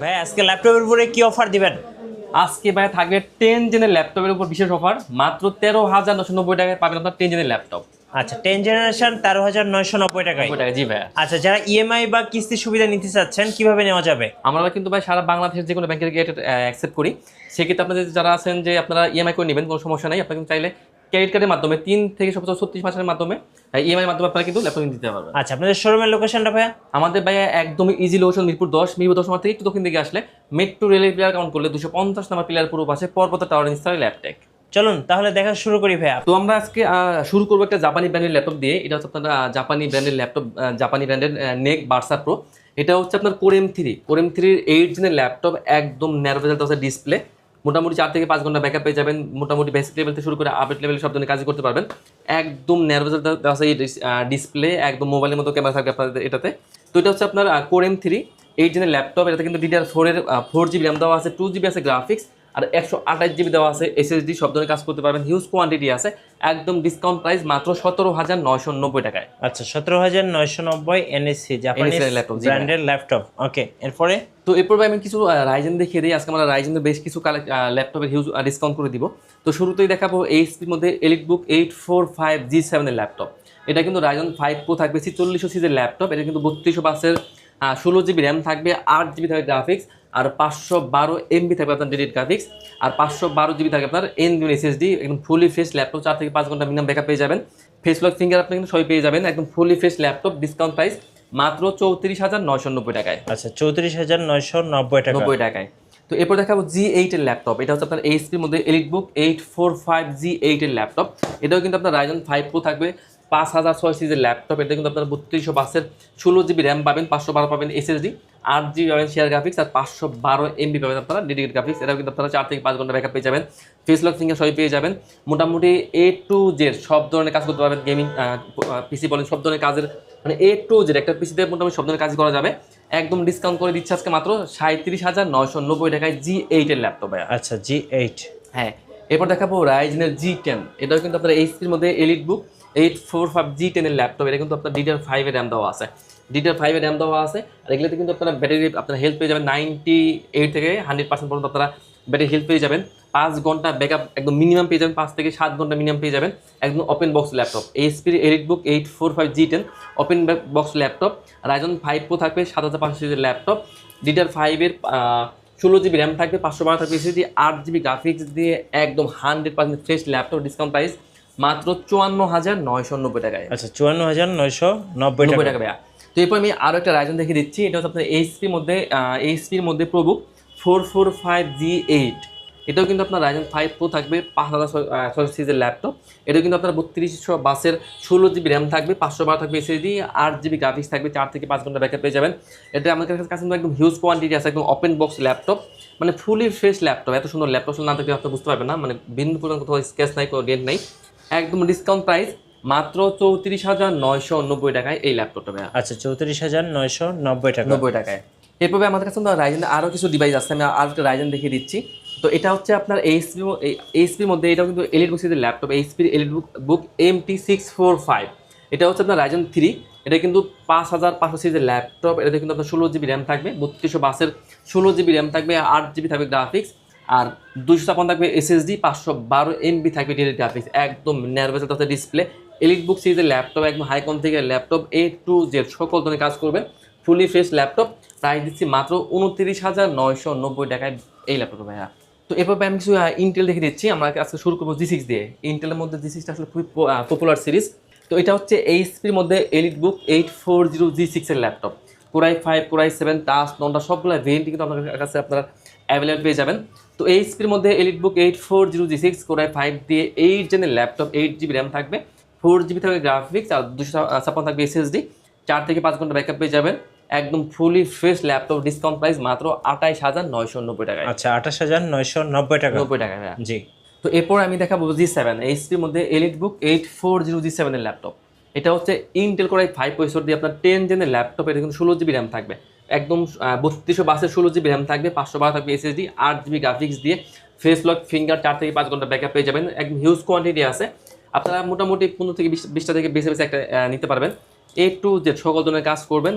ভাই আজকে ল্যাপটপের উপরে কি অফার দিবেন? আজকে ভাই থাকবে টেন জেনের ল্যাপটপের উপর বিশেষ অফার মাত্র তেরো হাজার নশো নব্বই টাকায় পাবেন আপনার টেন জেনের ল্যাপটপ। আচ্ছা টেন জেনারেশন তেরো হাজার নয়শো নব্বই টাকায়। টাকা জি ভাই আচ্ছা যারা ইএমআই বা কিস্তি সুবিধা নিতে চাচ্ছেন কীভাবে নেওয়া যাবে? আমরা কিন্তু ভাই সারা বাংলাদেশের যে কোনো ব্যাংকের অ্যাকসেপ্ট করি। সেক্ষেত্রে আপনাদের যারা আছেন যে আপনারা ইএমআই করে নেবেন কোনো সমস্যা নেই। আপনারা কিন্তু চাইলে ক্রেডিট কার্ডের মাধ্যমে তিন থেকে সপ্তাহ ছত্রিশ মাসের মাধ্যমে ইএমআই মাধ্যমে আপনারা কিন্তু ল্যাপটপ দিতে পারবেন আচ্ছা আপনাদের শোরুমের লোকেশনটা ভাইয়া? আমাদের ভাইয়া একদমই ইজি লোকেশন মিরপুর দশ মিরপুর দশ থেকে একটু দক্ষিণ দিকে আসলে মেট্রো রেলের প্লেয়ার কাউন্ট করলে দুশো পঞ্চাশ নাম্বার প্লেয়ার পুরো পাশে পর্বত টাওয়ার ইনস্টার ল্যাপটেক চলুন তাহলে দেখা শুরু করি ভাইয়া। তো আমরা আজকে শুরু করব একটা জাপানি ব্র্যান্ডের ল্যাপটপ দিয়ে। এটা হচ্ছে আপনার জাপানি ব্র্যান্ডের ল্যাপটপ জাপানি ব্র্যান্ডের নেক বার্সা প্রো এটা হচ্ছে আপনার কোরেম থ্রি কোরেম থ্রির এইট জেনের ল্যাপটপ একদম ন্যারো রেজাল্ট ডিসপ্লে মোটামুটি চার থেকে পাঁচ ঘণ্টা ব্যাকআপ পেয়ে যাবেন। মোটামুটি বেসিক লেভেল থেকে শুরু করে আপডেট লেভেল সব ধরনের কাজ করতে পারবেন। একদম নার্ভাসের দেওয়া আছে এই ডিসপ্লে একদম মোবাইলের মতো ক্যামেরা থাকবে আপনাদের এটাতে। তো এটা হচ্ছে আপনার কোর এম থ্রি এইট জেনের ল্যাপটপ এটাতে কিন্তু ডিডিআর ফোরের ফোর জিবি র্যাম দেওয়া আছে টু জিবি আছে গ্রাফিক্স আর একশো আঠাশ জিবি দেওয়া আছে এসএসডি সব ধরনের কাজ করতে পারবেন। হিউজ কোয়ান্টিটি আছে একদম ডিসকাউন্ট প্রাইস মাত্র সতেরো হাজার নয়শো নব্বই টাকায়। আচ্ছা সতেরো হাজার নয়শো নব্বই এনএসসি জাপানিজ। ব্র্যান্ডের ল্যাপটপ ওকে এরপরে? তো এরপর আমি কিছু রাইজেন দেখিয়ে দিই। আজকে আমরা রাইজেনের বেশ কিছু ল্যাপটপের হিউজ ডিসকাউন্ট করে দিব। তো শুরুতেই দেখাবো এইচপির মধ্যে EliteBook eight four five G সেভেনের ল্যাপটপ এটা কিন্তু রাইজন ফাইভ প্রো থাকবে সি চল্লিশশো সিজের ল্যাপটপ এটা কিন্তু বত্রিশশো বাসের ষোলো জিবি র্যাম থাকবে আট জিবি থাকবে গ্রাফিক্স আর পাঁচশো বারো এমবি থাকবে আপনার ডেডিট গ্রাফিক্স আর পাঁচশো বারো জিবি থাকবে আপনার এন এসএসডি একদম ফুলি ফ্রেশ ল্যাপটপ চার থেকে পাঁচ ঘণ্টা মিনিমাম ব্যাকআপ পেয়ে যাবেন। ফেস লক ফিঙ্গার আপনি কিন্তু সবই পেয়ে যাবেন একদম fully fresh laptop discount price মাত্র চৌত্রিশ হাজার নয়শো নব্বই টাকায়। আচ্ছা চৌত্রিশ হাজার নয়শো নব্বই টাকা। নব্বই টাকায়। তো এরপর দেখাবো জি এইটের ল্যাপটপ এটা হচ্ছে আপনার এইচপির মধ্যে EliteBook eight four five G এইটের ল্যাপটপ এটাও কিন্তু আপনার রাইজন ফাইভ প্রো থাকবে পাঁচ হাজার ছয় সিজের ল্যাপটপ এটা কিন্তু আপনার বত্রিশশো বাসের ষোলো জিবি র্যাম পাবেন পাঁচশো বারো পাবেন এসএসডি আট জিবি পাবেন শেয়ার গ্রাফিক্স আর পাঁচশো বারো এমবি পাবেন আপনারা ডেডিকেট গ্রাফিক্স এটাও কিন্তু আপনারা চার থেকে পাঁচ ঘণ্টা ব্যাকআপ পেয়ে যাবেন। ফেস লক ফিঙ্গার সবই পেয়ে যাবেন। মোটামুটি এ টু জেড সব ধরনের কাজ করতে পারবেন গেমিং পিসি বলেন সব ধরনের কাজের মানে এ টু জেড একটা পিসিতে মোটামুটি সব ধরনের কাজ করা যাবে। একদম ডিসকাউন্ট করে দিচ্ছে আজকে মাত্র সাঁত্রিশ হাজার নয়শো নব্বই টাকায় জি এইটের ল্যাপটপ আচ্ছা জি এইট হ্যাঁ এরপর দেখাবো রাইজনের জি টেন এটাও কিন্তু আপনার এইচপির মধ্যে EliteBook eight four five G টেনের ল্যাপটপ, এটা কিন্তু আপনার ডিডিআর ফাইভের র্যাম দেওয়া আছে। ডিডিআর ফাইভের র্যাম দেওয়া আছে, আর এগুলোতে কিন্তু আপনারা ব্যাটারি আপনার হেল্প পেয়ে যাবেন নাইনটি এইট থেকে হান্ড্রেড পার্সেন্ট পর্যন্ত আপনারা ব্যাটারি হেল্প পেয়ে যাবেন। পাঁচ ঘণ্টা ব্যাকআপ একদম মিনিমাম পেয়ে যাবেন, পাঁচ থেকে সাত ঘণ্টা মিনিমাম পেয়ে যাবেন। একদম open box laptop এইচপির EliteBook eight four five G ten open box laptop Ryzen five Pro থাকবে, সাত হাজার পাঁচশো ল্যাপটপ ডিডিআর ফাইভের ষোলো জিবি র্যাম থাকবে, পাঁচশো বারো থাকবে, এসএসডি, আট জিবি গ্রাফিক্স দিয়ে একদম hundred percent fresh laptop discount price মাত্র চুয়ান্ন হাজার নয়শো নব্বই টাকায়। আচ্ছা চুয়ান্ন হাজার নয়শো নব্বই নব্বই টাকা। ভাইয়া। তো এরপর আমি আরও একটা রাইজন দেখে দিচ্ছি এটা হচ্ছে আপনার এইচপির মধ্যে এইচপির মধ্যে ProBook four four five G eight এটাও কিন্তু আপনার রাইজন ফাইভ প্রো থাকবে পাঁচ হাজার ছয় সিরিজের ল্যাপটপ। এটাও কিন্তু আপনার বত্রিশশো বাসের ষোলো জিবি র্যাম থাকবে পাঁচশো বারো থাকবে এসএসডি আট জিবি গ্রাফিক্স থাকবে চার থেকে পাঁচ ঘণ্টা ব্যাকআপ পেয়ে যাবেন। এটা আমাদের কাছে কাছে একদম হিউজ কোয়ান্টিটি আছে একদম ওপেন বক্স ল্যাপটপ মানে ফুলি ফ্রেশ ল্যাপটপ এত সুন্দর ল্যাপটপ না থাকলে আপনি বুঝতে পারবেন না মানে বিন্দু পর্যন্ত কোথাও স্কেচ নাই কোনো ডেন্ট নাই। একদম ডিসকাউন্ট প্রাইস মাত্র চৌত্রিশ হাজার নয়শো নব্বই টাকায় এই ল্যাপটপটা ভাইয়া। আচ্ছা চৌত্রিশ হাজার নয়শো নব্বই টাকা। নব্বই টাকায়। এরপরে আমাদের কাছে রাইজেন আরও কিছু ডিভাইস আছে আমি আর একটা রাইজেন দেখিয়ে দিচ্ছি। তো এটা হচ্ছে আপনার এইচপি এইচপির মধ্যে এটাও কিন্তু এলিট বুক সিরিজের laptop এইচপির EliteBook book M T six four five এটা হচ্ছে আপনার রাইজেন থ্রি এটা কিন্তু পাঁচ হাজার পাঁচশো সিরিজের ল্যাপটপ এটাতে কিন্তু আপনার ষোলো জিবি র্যাম থাকবে বত্রিশশো বাসের ষোলো জিবি র্যাম থাকবে আট জিবি থাকবে গ্রাফিক্স আর দুইশো ছাপান্ন থাকবে এসএসডি পাঁচশো বারো এমবি থাকবে ডেলি গ্রাফিক্স একদম নার্ভাস তাতে ডিসপ্লে এলিট বুক সিরিজের ল্যাপটপ একদম হাইকন থেকে ল্যাপটপ এ টু জেড সকল ধরনের কাজ করবে। ফুলি ফ্রেশ ল্যাপটপ প্রাইস দিচ্ছি মাত্র উনত্রিশ হাজার নয়শো নব্বই টাকায় এই ল্যাপটপ ভাইয়া। তো এরপর আমি কিছু ইন্টেল দেখে দিচ্ছি, আমরা আজকে শুরু করব জি সিক্স দিয়ে। ইন্টেলের মধ্যে জি সিক্সটা আসলে খুবই পপুলার সিরিজ তো এটা হচ্ছে এইচপির মধ্যে EliteBook eight four zero G সিক্সের laptop core i five core i seven টাস নন্ডা সবগুলো ভেরিয়েন্ট কিন্তু আপনার কাছে আপনারা অ্যাভেলেবল পেয়ে যাবেন। তো এই এইচপির মধ্যে EliteBook eight four zero G six core i five দিয়ে এইট জেনের ল্যাপটপ এইট জিবি র্যাম থাকবে। ফোর জিবি থাকবে গ্রাফিক্স আর দুশো ছাপ্পান্ন থাকবে এসএসডি চার থেকে পাঁচ ঘণ্টা ব্যাকআপ পেয়ে যাবেন। একদম fully fresh laptop discount price মাত্র আঠাশ হাজার নয়শো নব্বই টাকা আচ্ছা আঠাশ হাজার নয়শো নব্বই টাকা। নব্বই টাকা ভাইয়া জি। তো এরপর আমি দেখাবো জি সেভেন এইচপির মধ্যে EliteBook eight four zero G সেভেনের ল্যাপটপ এটা হচ্ছে ইন্টেল কোরাই ফাইভ পয়সর দিয়ে আপনার টেন জেনের ল্যাপটপ এটা কিন্তু ষোলো জিবি র্যাম থাকবে। একদম বত্রিশশো বাসের ষোলো জিবি র্যাম থাকবে পাঁচশো বারো থাকবে এসএসডি আট জিবি গ্রাফিক্স দিয়ে ফেস লক ফিঙ্গার চার থেকে পাঁচ ঘণ্টা ব্যাকআপ পেয়ে যাবেন। একদম হিউজ কোয়ান্টিটি আছে। আপনারা মোটামুটি পনেরো থেকে বিশ বিশটা থেকে বেছে বেছে একটা নিতে পারবেন। এ টু যে সকল ধরনের কাজ করবেন।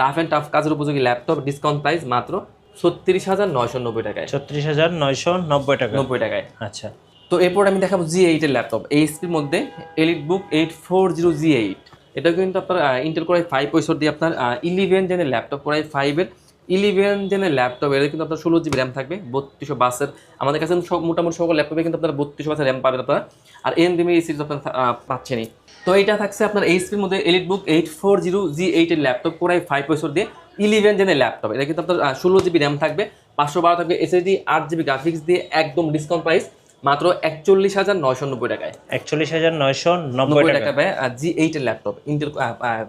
রাফ অ্যান্ড টাফ কাজের উপযোগী ল্যাপটপ ডিসকাউন্ট প্রাইস মাত্র ছত্রিশ হাজার নয়শো নব্বই টাকায়। ছত্রিশ হাজার নয়শো নব্বই টাকা নব্বই টাকায়। আচ্ছা। তো এরপর আমি দেখাবো জি এইটের ল্যাপটপ এইচপির মধ্যে EliteBook eight four zero G eight এটা কিন্তু আপনার ইন্টেল কোরাই ফাইভ দিয়ে আপনার ইলেভেন জেনের ল্যাপটপ কোরাই ফাইভের ইলেভেন জেনের ল্যাপটপ এটা কিন্তু আপনার ষোলো জিবি র্যাম থাকবে, বত্রিশশো বাসের। আমাদের কাছে সব, মোটামুটি সকল ল্যাপটপে কিন্তু আপনার বত্রিশশো বাসের র্যাম পাবেন আপনারা। আর এন ডিমি এই সিরিজ আপনার পাচ্ছেনই। তো এটা থাকছে আপনার এইচপির মধ্যে EliteBook eight four zero G এইটের ল্যাপটপ কোরাই ফাইভ পয়সর দিয়ে ইলেভেন জেনের ল্যাপটপ এটা কিন্তু আপনার ষোলো জিবি র্যাম থাকবে, পাঁচশো বারো থাকবে এসএসডি আট জিবি গ্রাফিক্স দিয়ে একদম ডিসকাউন্ট প্রাইস মাত্র একচল্লিশ হাজার নয়শো নব্বই টাকায়। একচল্লিশ হাজার নয়শো নব্বই টাকা পায় জি এইটের ল্যাপটপ ইন্টেল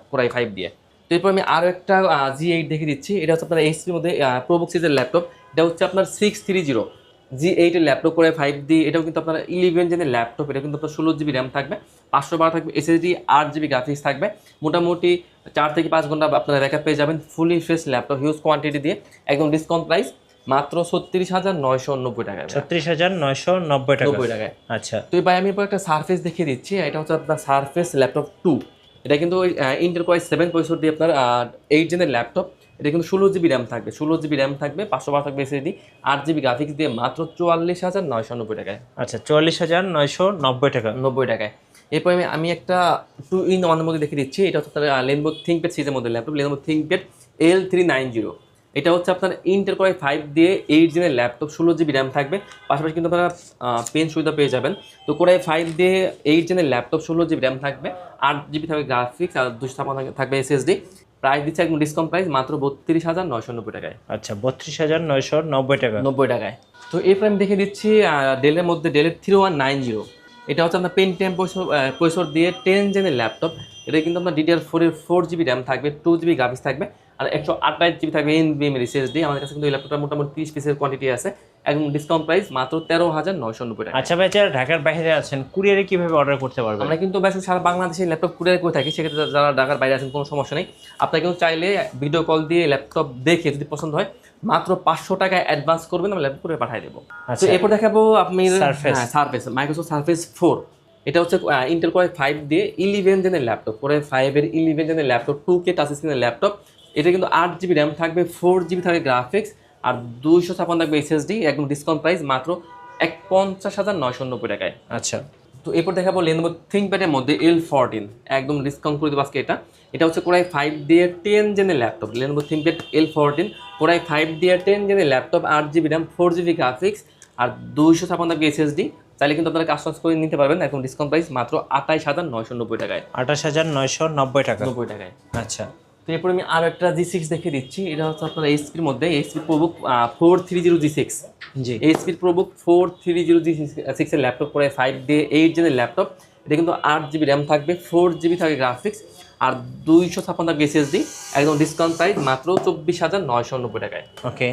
কোরাই ফাইভ দিয়ে। তো এরপর আমি আরও একটা জি এইট দেখে দিচ্ছি। এটা হচ্ছে আপনার এইচপির মধ্যে প্রোবুক সিরিজের ল্যাপটপ এটা হচ্ছে আপনার সিক্স থ্রি জিরো জি এইটের ল্যাপটপ করে ফাইভ দিয়ে এটাও কিন্তু আপনার ইলেভেন জেনের ল্যাপটপ এটা কিন্তু আপনার ষোলো জিবি র্যাম থাকবে পাঁচশো বারো থাকবে এসএসডি আট জিবি গ্রাফিক্স থাকবে। মোটামুটি চার থেকে পাঁচ ঘণ্টা আপনারা ব্যাকআপ পেয়ে যাবেন। Fully fresh laptop huge quantity দিয়ে একদম ডিসকাউন্ট প্রাইস মাত্র ছত্রিশ হাজার নয়শো নব্বই টাকা ছত্রিশ হাজার নয়শো নব্বই টাকা। নব্বই টাকায়। আচ্ছা। তো ভাই আমি এরপর একটা সারফেস দেখিয়ে দিচ্ছি। এটা হচ্ছে আপনার সারফেস ল্যাপটপ টু এটা কিন্তু ওই ইন্টেল কোয়াই সেভেন পঁয়ষট্টি আপনার এইট জেনের ল্যাপটপ এটা কিন্তু ষোলো জিবি র্যাম থাকবে। ষোলো জিবি র্যাম থাকবে পাঁচশো বার থাকবে এসএসডি আট জিবি গ্রাফিক্স দিয়ে মাত্র চুয়াল্লিশ হাজার নয়শো নব্বই টাকায়। আচ্ছা চুয়াল্লিশ হাজার নয়শো নব্বই টাকা। নব্বই টাকায়। এরপর আমি আমি একটা টু ইন ওয়ানের মধ্যে দেখে দিচ্ছি। এটা হচ্ছে আপনার লেনবো থিঙ্কপ্যাড সিজের মধ্যে laptop Lenovo ThinkPad L three nine zero এটা হচ্ছে আপনার ইন্টার কোরাই ফাইভ দিয়ে এইট জেনের ল্যাপটপ ষোলো জিবি র্যাম থাকবে। পাশাপাশি কিন্তু আপনারা পেন সুবিধা পেয়ে যাবেন। তো কোরাই ফাইভ দিয়ে এইট জেনের ল্যাপটপ ষোলো জিবি র্যাম থাকবে। আট জিবি থাকবে গ্রাফিক্স আর দুশো থাকবে এসএসডি প্রাইস দিচ্ছে একদম ডিসকাউন্ট প্রাইস মাত্র বত্রিশ হাজার নয়শো নব্বই টাকায়। আচ্ছা বত্রিশ হাজার নয়শো নব্বই টাকা। নব্বই টাকায়। তো এরপর আমি দেখে দিচ্ছি ডেলের মধ্যে ডেলের থ্রি ওয়ান নাইন জিরো এটা হচ্ছে আপনার পেন টেম পয়সর দিয়ে টেন জেনের ল্যাপটপ এটা কিন্তু আপনার ডিডিআর ফোরের ফোর জিবি র্যাম থাকবে টু জিবি গ্রাফিক্স থাকবে। আর একশো আঠাশ জিবি থাকবে এন বি এম এসএসডি আমাদের কাছে কিন্তু এই ল্যাপটপটা মোটামুটি তিরিশ পিসের কোয়ান্টিটি আছে একদম ডিসকাউন্ট প্রাইস মাত্র তেরো হাজার নয়শো নব্বই টাকা। আচ্ছা ভাই যারা ঢাকার বাইরে আছেন কুরিয়ারে কীভাবে অর্ডার করতে পারবেন? আমরা কিন্তু বেশ সারা বাংলাদেশে ল্যাপটপ কুরিয়ার করে থাকি সেক্ষেত্রে যারা ঢাকার বাইরে আছেন কোনো সমস্যা নেই। আপনারা কিন্তু চাইলে ভিডিও কল দিয়ে ল্যাপটপ দেখে যদি পছন্দ হয় মাত্র পাঁচশো টাকা অ্যাডভান্স করবেন আমরা ল্যাপটপ করে পাঠিয়ে দেবো। আচ্ছা। এরপর দেখাবো আপনি। সার্ফেস মাইক্রোসফট সার্ফেস ফোর এটা হচ্ছে ইন্টেল কোরাই ফাইভ দিয়ে ইলেভেন জেনের ল্যাপটপ কোরাই ফাইভের ইলেভেন জেনের ল্যাপটপ টু কে টাচ স্ক্রিনের ল্যাপটপ এটা কিন্তু আট জিবি র্যাম থাকবে ফোর জিবি থাকবে গ্রাফিক্স আর দুইশো ছাপান্ন থাকবে এসএসডি একদম ডিসকাউন্ট প্রাইস মাত্র এক পঞ্চাশ হাজার নয়শো নব্বই টাকায়। আচ্ছা। তো এরপর দেখাবো লেনোভো থিঙ্কপ্যাডের মধ্যে এল ফোরটিন একদম ডিসকাউন্ট করে দেবো আজকে এটা। এটা হচ্ছে কোরাই ফাইভ দিয়ে ten জেনের laptop Lenovo ThinkPad L fourteen core i five দিয়ে টেন জেনের ল্যাপটপ আট GB RAM four GB graphics আর দুইশো ছাপান্ন থাকবে এসএসডি চাইলে কিন্তু আপনারা কাস্টমাইজ করে নিতে পারবেন একদম ডিসকাউন্ট প্রাইস মাত্র আঠাইশ হাজার নয়শো নব্বই টাকায়। আঠাশ হাজার নয়শো নব্বই টাকা। নব্বই টাকায়। আচ্ছা। তো এরপর আমি আরও একটা জি সিক্স দেখে দিচ্ছি। এটা হচ্ছে আপনার এইচপির মধ্যে HP ProBook four three zero G. Six G এইচপির ProBook four three zero G সিক্সের ল্যাপটপ করে ফাইভ দিয়ে এইট জেনের ল্যাপটপ এটা কিন্তু আট জিবি র্যাম থাকবে ফোর জিবি থাকবে গ্রাফিক্স আর দুইশো ছাপ্পান্ন থাকবে এসএসডি একদম ডিসকাউন্ট প্রাইস মাত্র চব্বিশ হাজার নয়শো নব্বই টাকায়। ওকে।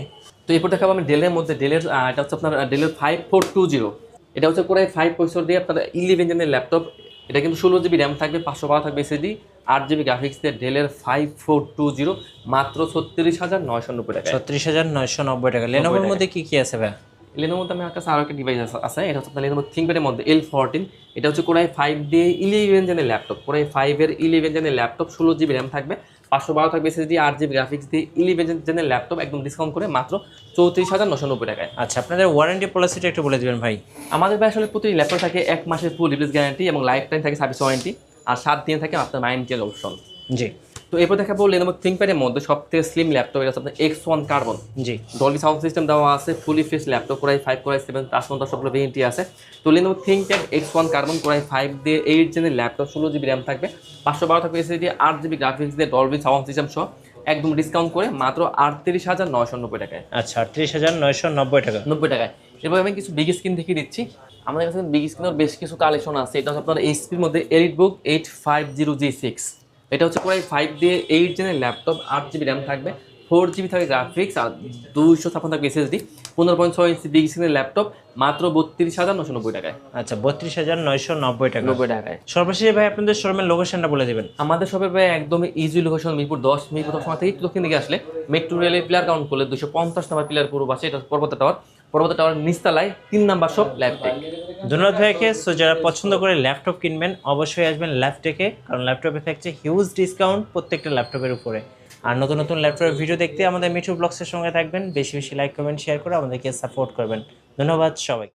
তো এরপর দেখাবো আমি ডেলের মধ্যে ডেলের এটা হচ্ছে আপনার ডেলের ফাইভ ফোর টু জিরো এটা হচ্ছে কোরাই ফাইভ পয়সর দিয়ে আপনার ইলেভেন জেনের ল্যাপটপ এটা কিন্তু ষোলো জিবি র্যাম থাকবে পাঁচশো বারো থাকবে এসএসডি আট জিবি গ্রাফিক্স দিয়ে ডেলের ফাইভ ফোর টু জিরো মাত্র ছত্রিশ হাজার নয়শো নব্বই টাকায়। ছত্রিশ হাজার নয়শো নব্বই টাকা। লেনোভোর টাকা। মধ্যে কি কি আছে ভাই? লেনোভোর মধ্যে আমার কাছে আরও একটা ডিভাইস আছে এটা হচ্ছে আপনার লেনোভো থিঙ্কপ্যাডের মধ্যে এল ফোরটিন এটা হচ্ছে কোরাই ফাইভ দিয়ে ইলেভেন জেনের ল্যাপটপ কোরাই ফাইভের ইলেভেন জেনের ল্যাপটপ ষোলো জিবি র্যাম থাকবে। পাঁচশো বারো থাকবে এসএসডি আট জিবি গ্রাফিক্স দিয়ে ইলেভেন জেনের ল্যাপটপ একদম ডিসকাউন্ট করে মাত্র চৌত্রিশ হাজার নশো নব্বই টাকায়। আচ্ছা আপনাদের ওয়ারেন্টি পলিসিটা একটু বলে দিবেন ভাই। আমাদের ভাই আসলে প্রতি ল্যাপটপ থাকে এক মাসের ফুল রিপ্লেস গ্যারান্টি এবং লাইফ টাইম থাকে সার্ভিস ওয়ারেন্টি আর সাত দিন থাকে আপনার মাইন্ডেল অপশন জি। তো এরপর দেখাবো লেনোভো থিঙ্কপ্যাডের মধ্যে সবথেকে স্লিম ল্যাপটপ এটা আপনার X one carbon G. Dolby sound system দেওয়া আছে fully fresh laptop core i five core i seven তার সঙ্গে সবগুলো ভেরিয়েন্টি আছে। তো Lenovo ThinkPad X one carbon core i five দিয়ে এইট জেনের ল্যাপটপ ষোলো জিবি র্যাম থাকবে পাঁচশো বারো থাকবে এসএসডি আট জিবি গ্রাফিক্স দিয়ে ডলবি সাউন্ড সিস্টেম সহ একদম ডিসকাউন্ট করে মাত্র আটত্রিশ হাজার নয়শো নব্বই টাকায়। আচ্ছা আটত্রিশ হাজার নয়শো নব্বই টাকা। নব্বই টাকায়। এবার আমি কিছু বিগ স্ক্রিন দেখিয়ে দিচ্ছি। আমাদের কাছে বিগ স্ক্রিনের বেশ কিছু কালেকশন আছে। এটা হচ্ছে আপনার এইচপির মধ্যে EliteBook eight five zero G six এটা হচ্ছে প্রায় ফাইভ দিয়ে এইট জেনের ল্যাপটপ আট জিবি র্যাম থাকবে ফোর জিবি থাকবে গ্রাফিক্স আর দুইশো ছাপ্পান্ন থাকবে এসএসডি পনেরো পয়েন্ট ছয় ইঞ্চি বিগ স্ক্রিনের ল্যাপটপ মাত্র বত্রিশ হাজার নশো নব্বই টাকায়। আচ্ছা বত্রিশ হাজার নয়শো নব্বই টাকা নব্বই টাকায়। সর্বশেষে ভাই আপনাদের শোরুমের লোকেশনটা বলে দিবেন। আমাদের সবের ভাই একদম ইজি লোকেশন মিরপুর দশ মিরপুর দশ সময় থেকে একটু দক্ষিণ দিকে আসলে। মেট্রো রেলের প্লেয়ার কাউন্ট করলে দুশো পঞ্চাশ নাম্বার প্লেয়ার পুরো বাসে এটা পর্বত টাওয়ার পর্বত টাওয়ার নিস্তালায় তিন নাম্বার শপ ল্যাপটেক ধন্যবাদ ভাইকে সো যারা পছন্দ করে ল্যাপটপ কিনবেন, অবশ্যই আসবেন ল্যাপটেকে কারণ ল্যাপটপে থাকছে হিউজ ডিসকাউন্ট প্রত্যেকটা ল্যাপটপের উপরে। আর নতুন নতুন ল্যাপটপের ভিডিও দেখতে আমাদের মিঠু ব্লগসের সঙ্গে থাকবেন। বেশি বেশি লাইক কমেন্ট শেয়ার করে আমাদেরকে সাপোর্ট করবেন। ধন্যবাদ সবাই